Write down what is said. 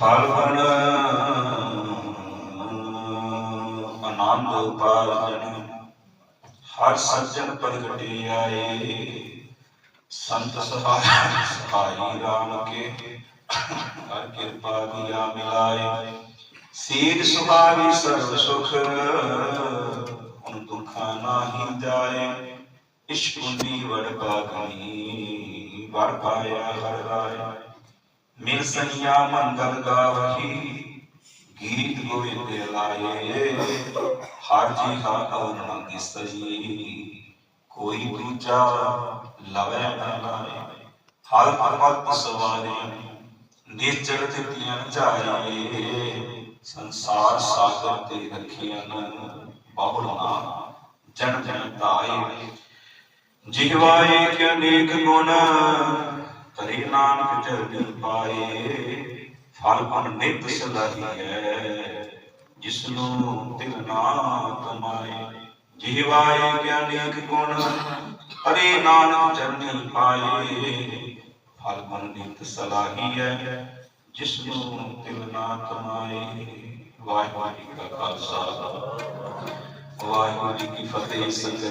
ਫਾਲਗਣ ਆਨੰਦ ਉਪਾਰਜਨ ਹਰ ਸੱਜਣ ਪ੍ਰਗਟੇ ਆਏ। ਸੰਤ ਸਹਾਇ ਸਹਾਈ ਰਾਮ ਕੇ, ਹਰ ਕਿਰਪਾ ਦੀਆ ਮਿਲਾਏ। ਸੀਰ ਸੁਹਾਵੀ ਸਰਬ ਸੁਖ, ਹੁਣ ਦੁਖਾਂ ਨਾਹੀ ਜਾਏ। ਇਸ਼ਕੁਨੀ ਵੜ ਪਾਗਨੀ ਵੜ ਪਾਇਆ ਹਰ ਰਾਏ। ਮਿਲ ਸਈਆ ਮੰਗਲ ਗਾਵਹੀ, ਗੀਤ ਗੋਇੰਦ ਲਾਏ। ਹਰ ਜੀ ਹਾ ਅਵਰਣਾ ਕਿਸਈ ਕੋਈ ਦੂਜਾ ਲਵੈ ਨਾ ਲਾਏ। ਹਰ ਪਰਮਤ ਸਵਾਰੇ, ਨੇਚਰ ਦਿੱਤੀਆਂ ਜਾਏ ਸੰਸਾਰ ਸਾਗਰ ਤੇ ਰੱਖੀਆਂ ਬਹੁਲਣਾ ਜਨ ਜਨ ਤਾਏ। ਜਿਹਵਾਏ ਕਿ ਅਨੇਕ ਗੁਣ ਨਾਨਕ ਚਰਨੀ ਪਾਏ, ਫਲ ਫਲ ਨਿਤ ਸਲਾਹੀ ਹੈ। ਜਿਸ ਨੂੰ ਤਿਲ ਨਾ ਕਮਾਏ ਜਿਹਵਾਏ ਕਿ ਗੁਣ ਤਰੇ ਨਾਨਕ ਚਰਨੀ ਪਾਏ, ਫਲ ਫਲ ਨਿਤ ਸਲਾਹੀ ਹੈ। ਜਿਸ ਨੂੰ ਤਿਲ ਨਾ ਕਮਾਏ, ਵਾਹਿਗੁਰੂ ਜੀ ਕਾ ਖਾਲਸਾ। ਵਾਹਿਗੁਰੂ ਜੀ ਕੀ ਫਤਿਹ, ਸੰਗਤ